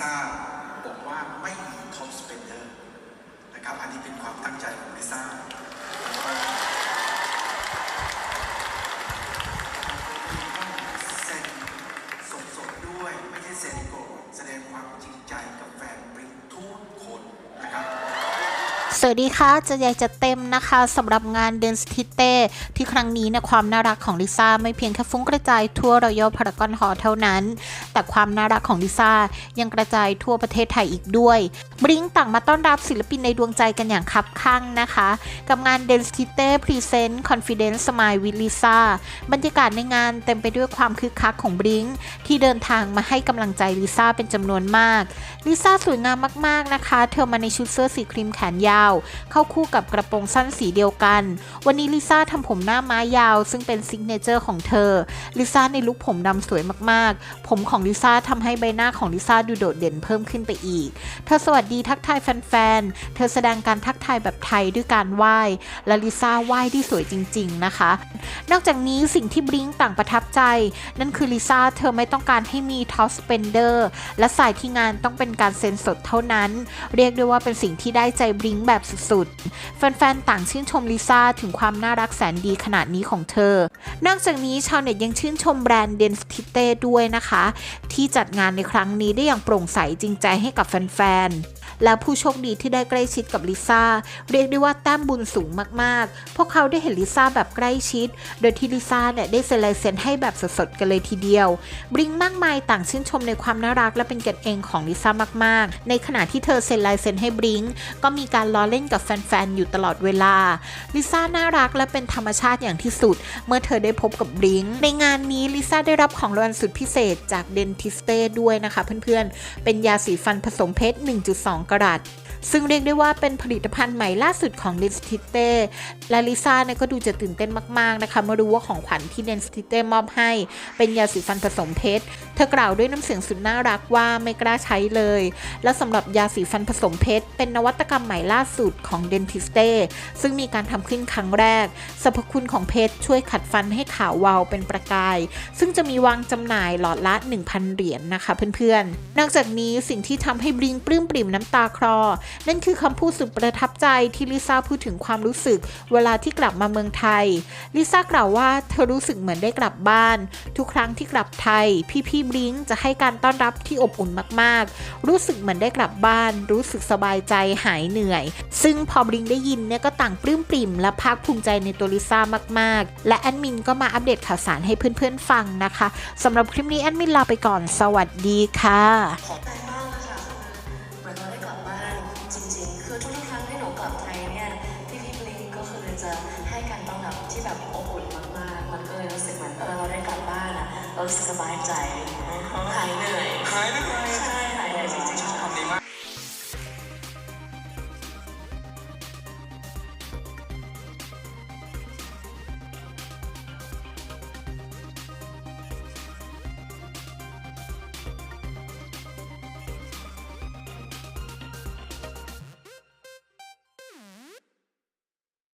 ซ่าบอกว่าไม่มีท็อปสเปนเดอร์นะครับ อันนี้เป็นความตั้งใจของลิซ่า สวัสดีค่ะจะใหญ่จะเต็มนะคะสำหรับงานเดนสติเต้ที่ครั้งนี้เนี่ยความน่ารักของลิซ่าไม่เพียงแค่ฟุ้งกระจายทั่วรอยัลพารากอนฮอลเท่านั้น แต่ความน่ารักของลิซ่ายังกระจายทั่วประเทศไทยอีกด้วยบริงต่างมาต้อนรับศิลปินในดวงใจกันอย่างคับข้างนะคะ กับงาน d e n s i t y Present Confidence Smile with Lisa บรรยากาศในงานเต็มไปด้วยความคึกคักของบริงที่เดินทางมาให้กำลังใจลิซ่าเป็นจำนวนมากลิซ่าสวยงามมากๆนะคะ เธอมาในชุดเสื้อสีครีมแขนยาวเข้าคู่กับกระโปรงสั้นสีเดียวกัน วันนี้ลิซ่าทำผมหน้าม้ายาว ซึ่งเป็นซิกเนเจอร์ของเธอ ลิซ่าในลุคผมดำสวยมากๆ ผมของลิซ่าทำให้ใบหน้าของลิซ่าดูโดดเด่นเพิ่มขึ้นไปอีก เธอสวัสดีทักทายแฟนๆ เธอแสดงการทักทายแบบไทยด้วยการไหว้ และลิซ่าไหว้ที่สวยจริง ๆ นะคะ นอกจากนี้สิ่งที่บลิงต่างประทับใจ นั่นคือลิซ่าเธอไม่ต้องการให้มีท็อปสเปนเดอร์และสายที่งานต้องเป็นการเซ็นสดเท่านั้น เรียกได้ว่าเป็นสิ่งที่ได้ใจบลิงแบบสุดๆ แฟนๆ ต่างชื่นชมลิซ่าถึงความน่ารักแสนดีขนาดนี้ของเธอ นอกจากนี้ชาวเน็ตยังชื่นชมแบรนด์เดนสติเต้ด้วยนะคะ ที่จัดงานในครั้งนี้ได้อย่างโปร่งใสจริงใจให้กับแฟนๆ และผู้โชคดีที่ได้ใกล้ชิดกับลิซ่าเรียกได้ว่าแต้มบุญสูงมากๆ พวกเขาได้เห็นลิซ่าแบบใกล้ชิด โดยที่ลิซ่าเนี่ยได้เซ็นลายเซ็นให้แบบสดๆกันเลยทีเดียว บริงมากมายต่างชื่นชมในความน่ารักและเป็นกันเองของลิซ่ามากๆ ในขณะที่เธอเซ็นลายเซ็นให้บริงก็มีการล้อเล่นกับแฟนๆอยู่ตลอดเวลาลิซ่าน่ารักและเป็นธรรมชาติอย่างที่สุด เมื่อเธอได้พบกับบริงในงานนี้ลิซ่าได้รับของรางวัลสุดพิเศษจากเดนทิสเต้ด้วยนะคะเพื่อนๆเป็นยาสีฟันผสมเพชร1.2กรัตซึ่งเรียกได้ว่าเป็นผลิตภัณฑ์ใหม่ล่าสุดของเดนสติเต้และลิซ่าเนี่ยก็ดูจะตื่นเต้นมาก ๆ นะคะเมื่อรู้ว่าของขวัญที่เดนสติเต้มอบให้ เป็นยาสีฟันผสมเพชร เธอกล่าวด้วยน้ำเสียงสุดน่ารักว่าไม่กล้าใช้เลย และสำหรับยาสีฟันผสมเพชร เป็นนวัตกรรมใหม่ล่าสุดของเดนทิสเต้ซึ่งมีการทำขึ้นครั้งแรกสรรพคุณของเพชรช่วยขัดฟันให้ขาววาวเป็นประกาย ซึ่งจะมีวางจำหน่ายหลอดละ 1,000 เหรียญนนะคะเพื่อนๆ นอกจากนี้สิ่งที่ทำให้บลิงปลื้มปริ่มน้ำตาคลอ นั่นคือคำพูดสุดประทับใจที่ลิซ่าพูดถึงความรู้สึก เวลาที่กลับมาเมืองไทยลิซ่ากล่าวว่าเธอรู้สึกเหมือนได้กลับบ้าน ทุกครั้งที่กลับไทยพี่ๆลิงจะให้การต้อนรับที่อบอุ่นมากๆ รู้สึกเหมือนได้กลับบ้าน รู้สึกสบายใจหายเหนื่อย ซึ่งพอบลิงได้ยินเนี่ยก็ต่างปลื้มปริ่ม และภาคภูมิใจในตัวลิซ่ามากๆ และแอดมินก็มาอัปเดตข่าวสารให้เพื่อนๆฟังนะคะสำหรับคลิปนี้แอดมินลาไปก่อนสวัสดีค่ะใจมากนะคะเหมือนเราได้กลับบ้านจริงๆคือทุกครั้งที่หนูกลับไทยเนี่ยพี่บลิงก็คือจะให้การต้อนรับที่แบบอบอุ่นมากๆ สบายใจหายเหนื่อย